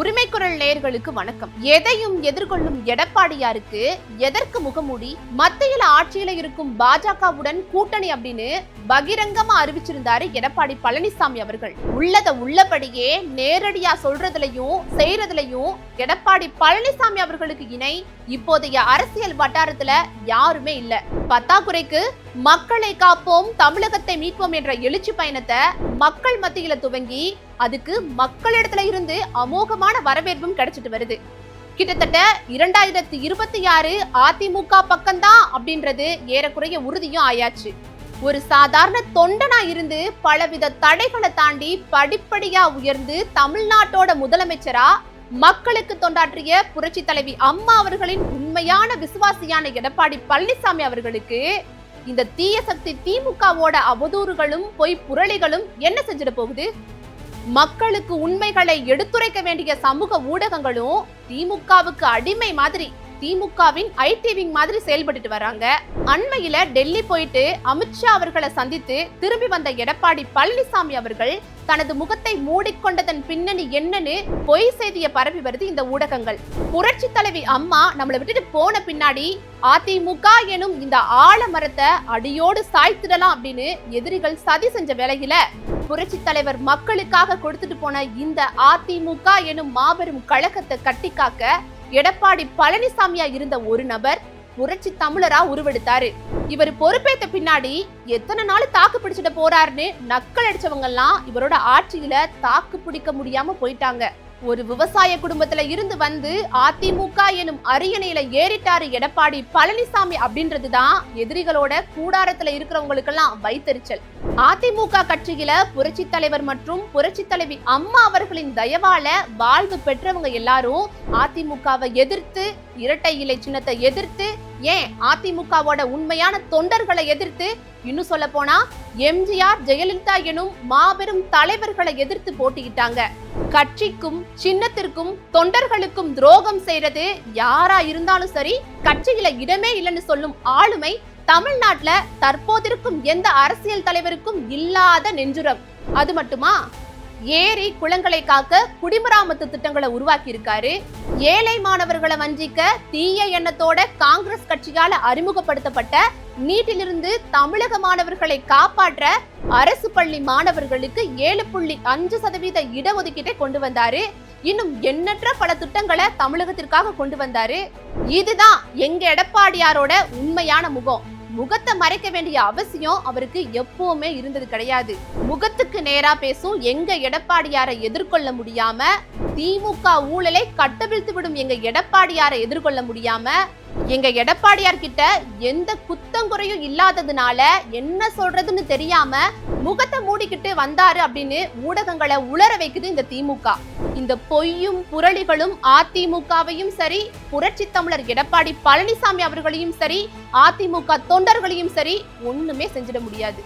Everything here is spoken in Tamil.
உரிமை குரல் நேயர்களுக்கு வணக்கம். எதையும் எதிர்கொள்ளும் எடப்பாடியாருக்கு எதற்கு முகமூடி? மத்தியில் ஆட்சியில இருக்கும் பாஜகவுடன் கூட்டணி அப்படின்னு பகிரங்கமா அறிவிச்சிருந்தாரு எடப்பாடி பழனிசாமி அவர்கள். உள்ளத உள்ளபடியே நேரடியா சொல்றதுலயும் செய்யறதுலயும் எடப்பாடி பழனிசாமி அவர்களுக்கு இணை. இப்போதைய அரசியல் வட்டாரத்துல யாருமே இல்ல. பத்தாக்குறைக்கு மக்களை காப்போம் தமிழகத்தை மீட்போம் என்ற எழுச்சி பயணத்தை மக்கள் மத்தியில துவங்கி அதுக்கு மக்களிடத்துல இருந்து அமோகமான வரவேற்பும் கிடைச்சிட்டு வருது. கிட்டத்தட்ட இரண்டாயிரத்தி இருபத்தி ஆறு அதிமுக பக்கம்தான் அப்படின்றது ஏறக்குறைய உறுதியும் ஆயாச்சு. ஒரு சாதாரண தொண்டனா இருந்து பலவித தடைகளை தாண்டி படிப்படியா உயர்ந்து தமிழ்நாட்டோட முதலமைச்சரா மக்களுக்கு தொண்டாற்றிய புரட்சி தலைவி அம்மா அவர்களின் உண்மையான விசுவாசியான எடப்பாடி பழனிசாமி அவர்களுக்கு இந்த தீய சக்தி திமுகவோட அவதூறுகளும் பொய் புரளிகளும் என்ன செஞ்சிட போகுது? மக்களுக்கு உண்மைகளை எடுத்துரைக்க வேண்டிய சமூக ஊடகங்களும் திமுகவுக்கு அடிமை மாதிரி திமுகவின் ஐடி விங் மாதிரி செயல்பட்டுட்டு வராங்க. அண்மையில டெல்லி போயிட்டு அமித்ஷா அவர்களை சந்தித்து திரும்பி வந்த எடப்பாடி பழனிசாமி அவர்கள் தனது முகத்தை மூடிக்கொண்டதன் பின்னணி என்னன்னு பொய் செய்திய பரப்பி வருது இந்த ஊடகங்கள். புரட்சி தலைவி அம்மா நம்மளை விட்டுட்டு போன பின்னாடி அதிமுக எனும் இந்த ஆலமரத்தை அடியோடு சாய்த்திடலாம் அப்படின்னு எதிரிகள் சதி செஞ்ச வேலையில புரட்சி தலைவர் மக்களுக்காக கொடுத்துட்டு போன இந்த அதிமுக எனும் மாபெரும் கழகத்தை கட்டிக்காக்க எடப்பாடி பழனிசாமியா இருந்த ஒரு நபர் புரட்சி தமிழரா உருவெடுத்தாரு. இவர் பொறுப்பேத்த பின்னாடி எத்தனை நாள் தாக்கு பிடிச்சிட்டு போறாருன்னு நக்கல் அடிச்சவங்க எல்லாம் இவரோட ஆட்சியில தாக்கு பிடிக்க முடியாம போயிட்டாங்க. ஒரு விவசாய குடும்பத்துல இருந்து வந்து அதிமுக எனும் அரியணையில ஏறிட்டாரு எடப்பாடி பழனிசாமி அப்படின்றதுதான் எதிரிகளோட கூடாரத்துல இருக்கிறவங்களுக்கெல்லாம் வைத்தறிச்சல் அதிமுக கட்சியில புரட்சி தலைவர் மற்றும் புரட்சி தலைவி அம்மா அவர்களின் தயவால வாழ்வு பெற்றவங்க எல்லாரும் அதிமுகவை எதிர்த்து இரட்டை இலை சின்னத்தை எதிர்த்து ஏன் அதிமுகவோட உண்மையான தொண்டர்களை எதிர்த்து இன்னும் சொல்ல போனா எம்ஜிஆர் ஜெயலலிதா எனும் மாபெரும் தலைவர்களை எதிர்த்து போட்டியிட்டாங்க. கட்சிக்கும் சின்னத்திற்கும் தொண்டர்களுக்கும் துரோகம் செய்யறது யாரா இருந்தாலும் சரி கட்சியில இடமே இல்லைன்னு சொல்லும் ஆளுமை தமிழ்நாட்டுல தற்போதிருக்கும் எந்த அரசியல் தலைவருக்கும் இல்லாத நெஞ்சுரம். அது மட்டுமா? ஏரி குளங்களை காக்க குடிமராமத்து திட்டங்களை உருவாக்கி இருக்காரு ஏழை மாணவர்களை வஞ்சிக்க தீய எண்ணத்தோட காங்கிரஸ் கட்சியால அறிமுகப்படுத்தப்பட்ட நீட்டிலிருந்து தமிழக மாணவர்களை காப்பாற்ற அரசு பள்ளி மாணவர்களுக்கு ஏழு புள்ளி அஞ்சு சதவீத இடஒதுக்கீட்டை கொண்டு வந்தாரு. இன்னும் எண்ணற்ற பல திட்டங்களை தமிழகத்திற்காக கொண்டு வந்தாரு. இதுதான் எங்க எடப்பாடியாரோட உண்மையான முகம். முகத்தை மறைக்க வேண்டிய அவசியம் அவருக்கு எப்பவுமே இருந்தது கிடையாது. முகத்துக்கு நேரா பேசும் எங்க எடப்பாடியாரை எதிர்கொள்ள முடியாம திமுக ஊழலை கட்டவிழ்த்து விடும் எங்க எடப்பாடியாரை எதிர்கொள்ள முடியாம எங்க எடப்பாடியார் கிட்ட எந்த குத்தங்குறையும் இல்லாததுனால என்ன சொல்றதுன்னு தெரியாம முகத்தை மூடிக்கிட்டு வந்தாரு அப்படின்னு ஊடகங்களை உளர வைக்குது இந்த திமுக. இந்த பொய்யும் புரளிகளும் அதிமுகவையும் சரி புரட்சி தமிழர் எடப்பாடி பழனிசாமி அவர்களையும் சரி அதிமுக தொண்டர்களையும் சரி ஒண்ணுமே செஞ்சிட முடியாது.